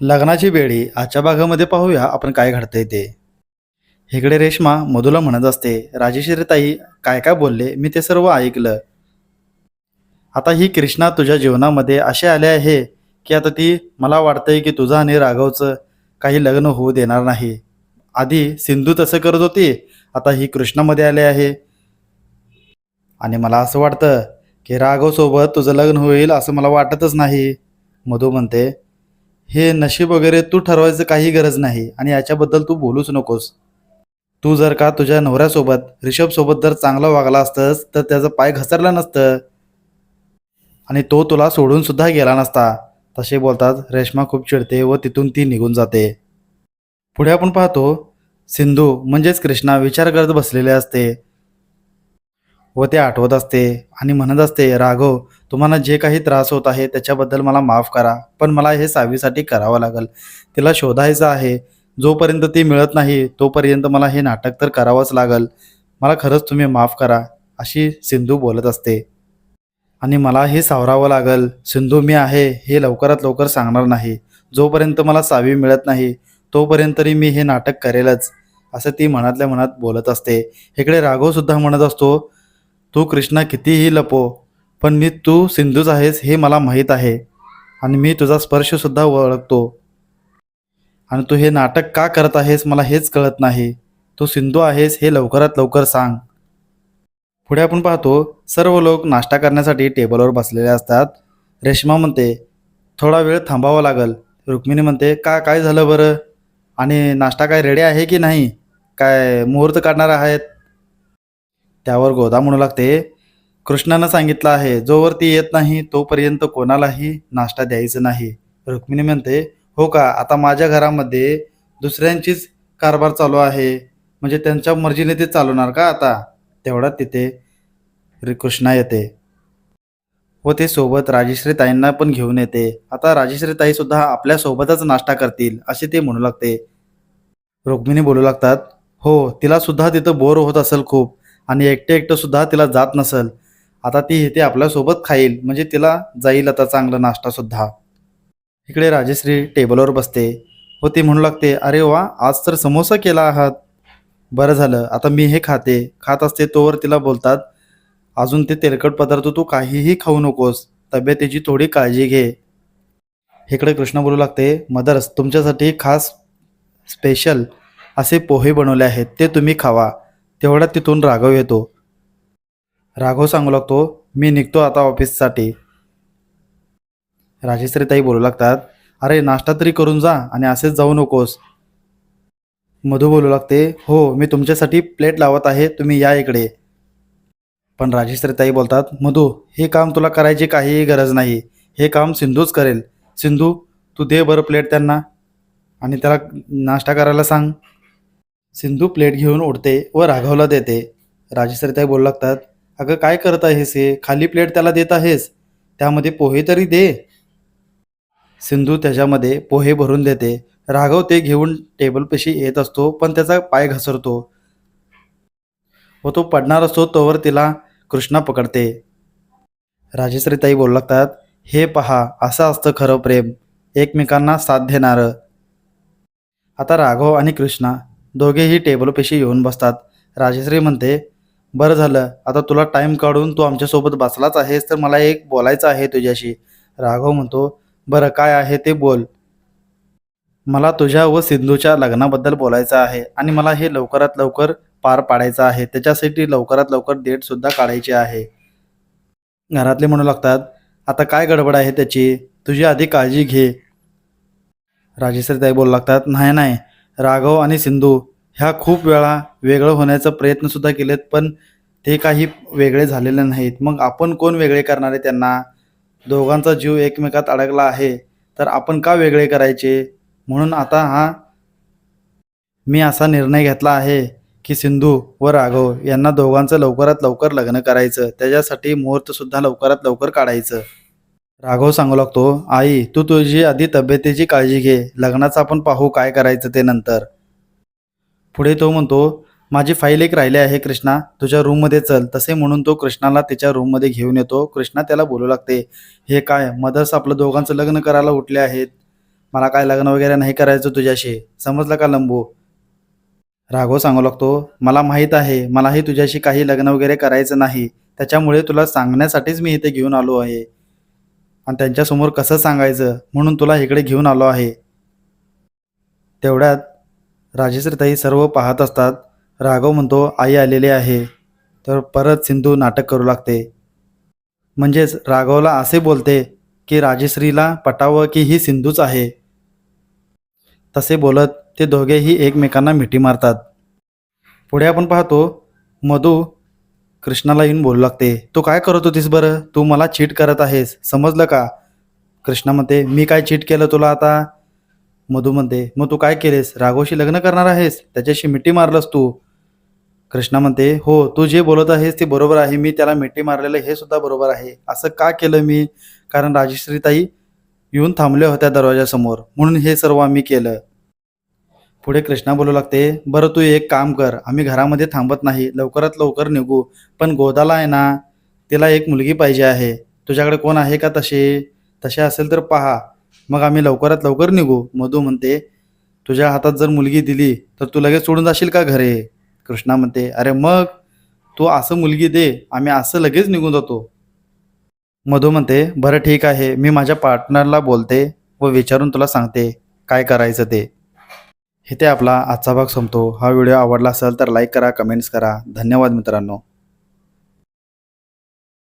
लग्नाची वेळी आजच्या भागामध्ये पाहूया आपण काय घडतंय ते. इकडे रेश्मा मधुला म्हणत असते राजेश्री ताई काय काय बोलले? मी ते सर्व ऐकलं. आता ही कृष्णा तुझ्या जीवनामध्ये असे आले आहे की आता ती मला वाटतंय की तुझं आणि राघवचं काही लग्न होऊ देणार नाही. आधी सिंधू तसं करत होती आता ही कृष्णामध्ये आले आहे. आणि मला असं वाटतं की राघवसोबत तुझं लग्न होईल असं मला वाटतच नाही. मधू म्हणते हे नशीब वगैरे तू ठरवायचं काही गरज नाही आणि याच्याबद्दल तू बोलूच नकोस. तू जर का तुझ्या नवऱ्यासोबत रिषभसोबत जर चांगला वागला असतंस तर त्याचं पाय घसरलं नसतं. आणि तो तुला सोडून सुद्धा गेला नसता. तसे बोलतात रेश्मा खूप चिडते व तिथून ती निघून जाते. पुढे आपण पाहतो सिंधू म्हणजेच कृष्णा विचार करत बसलेले असते. व ते आठवत असते आणि म्हणत असते राघव तुम्हाला जे काही त्रास होत आहे त्याच्याबद्दल मला माफ करा पण मला हे सावीसाठी करावं लागेल. तिला शोधायचं आहे. जोपर्यंत ती मिळत नाही तोपर्यंत मला हे नाटक तर करावंच लागेल. मला खरंच तुम्ही माफ करा अशी सिंधू बोलत असते. आणि मला हे सावरावं लागेल. सिंधू मी आहे हे लवकरात लवकर सांगणार नाही. जोपर्यंत मला सावी मिळत नाही तोपर्यंत तरी मी हे नाटक करेलच असं ती मनातल्या मनात बोलत असते. इकडे राघवसुद्धा म्हणत असतो तू कृष्णा कितीही लपो पण मी तू सिंधूच आहेस हे मला माहीत आहे. आणि मी तुझा स्पर्शसुद्धा ओळखतो. आणि तू हे नाटक का करत आहेस मला हेच कळत नाही. तू सिंधू आहेस हे लवकरात लवकर सांग. पुढे आपण पाहतो सर्व लोक नाश्ता करण्यासाठी टेबलवर बसलेले असतात. रेश्मा म्हणते थोडा वेळ थांबावा लागेल. रुक्मिणी म्हणते का काय झालं बरं? आणि नाश्ता काय रेडी आहे की नाही? काय मुहूर्त काढणार आहेत? त्यावर गोदा म्हणू लागते. कृष्णानं सांगितलं आहे जोवर ती येत नाही तोपर्यंत कोणालाही नाश्ता द्यायचं नाही. रुक्मिणी म्हणते हो का आता माझ्या घरामध्ये दुसऱ्यांचीच कारभार चालू आहे. म्हणजे त्यांच्या मर्जीने ते चालवणार का आता? तेवढ्यात तिथे कृष्णा येते. व ते सोबत राजेश्री ताईंना पण घेऊन येते. आता राजेश्री ताई सुद्धा आपल्या सोबतच नाश्ता करतील असे ते म्हणू लागते. रुक्मिणी बोलू लागतात हो तिला सुद्धा तिथं बोर होत असेल खूप. आणि एकटे एकटं सुद्धा तिला जात नसेल आता ती इथे आपल्यासोबत खाईल म्हणजे तिला जाईल आता चांगला नाश्तासुद्धा इकडे राजेश्री टेबलवर बसते. व ती म्हणू लागते अरे वा आज तर समोसा केला आहात. बरं झालं आता मी हे खाते. खात असते तोवर तिला बोलतात अजून ते तेलकट पदार्थ तू काहीही खाऊ नकोस तब्येतीची थोडी काळजी घे. इकडे कृष्ण बोलू लागते मदर्स तुमच्यासाठी खास स्पेशल असे पोहे बनवले आहेत ते तुम्ही खावा. तेवढ्यात तिथून राघव येतो. राघव सांगू लागतो मी निघतो आता ऑफिससाठी. राजेश्रीताई बोलू लागतात अरे नाश्ता तरी करून जा आणि असेच जाऊ नकोस. मधू बोलू लागते हो मी तुमच्यासाठी प्लेट लावत आहे तुम्ही या इकडे. पण राजेश्रीताई बोलतात मधू हे काम तुला करायची काहीही गरज नाही. हे काम सिंधूच करेल. सिंधू तू दे बरं प्लेट त्यांना आणि त्याला नाश्ता करायला सांग. सिंधू प्लेट घेऊन उडते व राघवला देते. राजेश्रीताई बोलू लागतात अगं काय करत आहेस हे? खाली प्लेट त्याला देत आहेस? त्यामध्ये पोहे तरी दे. सिंधू त्याच्यामध्ये पोहे भरून देते. राघव ते घेऊन टेबलपाशी येत असतो पण त्याचा पाय घसरतो. व तो पडणार असतो तोवर तिला कृष्णा पकडते. राजेश्रीताई बोलू लागतात हे पहा असं असतं खरं प्रेम. एकमेकांना साथ देणारं. आता राघव आणि कृष्णा दोघेही टेबलपेशी येऊन बसतात. राजश्री म्हणते बरं झालं. आता तुला टाईम काढून तू आमच्यासोबत बसलाच आहेस तर मला एक बोलायचं आहे तुझ्याशी. राघव म्हणतो बरं काय आहे ते बोल. मला तुझ्या व सिंधूच्या लग्नाबद्दल बोलायचं आहे आणि मला हे लवकरात लवकर पार पाडायचं आहे. त्याच्यासाठी लवकरात लवकर डेटसुद्धा काढायची आहे. घरातले म्हणू लागतात आता काय गडबड आहे त्याची? तुझी आधी काळजी घे. राजेश्री ताई बोलू लागतात नाही नाही. राघव आणि सिंधू ह्या खूप वेळा वेगळं होण्याचा प्रयत्नसुद्धा केलेत पण ते काही वेगळे झालेले नाहीत. मग आपण कोण वेगळे करणारे त्यांना? दोघांचा जीव एकमेकात अडकला आहे तर आपण का वेगळे करायचे? म्हणून आता हा मी असा निर्णय घेतला आहे की सिंधू व राघव यांना दोघांचं लवकरात लवकर लग्न करायचं. त्याच्यासाठी मुहूर्तसुद्धा लवकरात लवकर काढायचं. राघव सांगू लागतो आई तू तुझी आधी तब्येतीची काळजी घे लग्नाचं आपण पाहू काय करायचं ते नंतर. पुढे तो म्हणतो माझी फाईल एक राहिली आहे कृष्णा तुझ्या रूममध्ये चल. तसे म्हणून तो कृष्णाला त्याच्या रूममध्ये घेऊन येतो. कृष्णा त्याला बोलू लागते हे काय मदर्स आपलं दोघांचं लग्न करायला उठले आहेत? मला काय लग्न वगैरे नाही करायचं तुझ्याशी? समजलं का लंबू? राघव सांगू लागतो मला माहीत आहे मलाही तुझ्याशी काही लग्न वगैरे करायचं नाही. त्याच्यामुळे तुला सांगण्यासाठीच मी इथे घेऊन आलो आहे. आणि त्यांच्यासमोर कसं सांगायचं म्हणून तुला इकडे घेऊन आलो आहे. तेवढ्यात राजेश्रीताई सर्व पाहत असतात. राघव म्हणतो आई आलेली आहे. तर परत सिंधू नाटक करू लागते. म्हणजेच राघवला असे बोलते की राजेश्रीला पटावं की ही सिंधूच आहे. तसे बोलत ते दोघेही एकमेकांना मिठी मारतात. पुढे आपण पाहतो मधू कृष्णाला येऊन बोलू लागते. तू काय करत होतीस बरं? तू मला चीट करत आहेस. समजलं का? कृष्णा म्हणते मी काय चीट केलं तुला आता? मधू म्हणते मग तू काय केलेस? राघवशी लग्न करणार आहेस? त्याच्याशी मिठी मारलंस तू. कृष्णा म्हणते हो तू जे बोलत आहेस ते बरोबर आहे. मी त्याला मिठी मारलेलं हे सुद्धा बरोबर आहे. असं का केलं मी? कारण राजश्रीताई येऊन थांबल्या होत्या दरवाजासमोर. म्हणून हे सर्व आम्ही केलं. पुढे कृष्णा बोलू लागते बरं तू एक काम कर आम्ही घरामध्ये थांबत नाही लवकरात लवकर निघू पण गोदाला आहे ना तिला एक मुलगी पाहिजे आहे. तुझ्याकडे कोण आहे का तसे तसे असेल तर पहा. मग आम्ही लवकरात लवकर निघू. मधू म्हणते तुझ्या हातात जर मुलगी दिली तर तू लगेच सोडून जाशील का घरे? कृष्णा म्हणते अरे मग? तू असं मुलगी दे आम्ही असं लगेच निघून जातो. मधू म्हणते बरं ठीक आहे मी माझ्या पार्टनरला बोलते व विचारून तुला सांगते काय करायचं ते. इथे आपला आजचा भाग संपतो. हा व्हिडिओ आवडला असेल तर लाईक करा कमेंट्स करा. धन्यवाद मित्रांनो.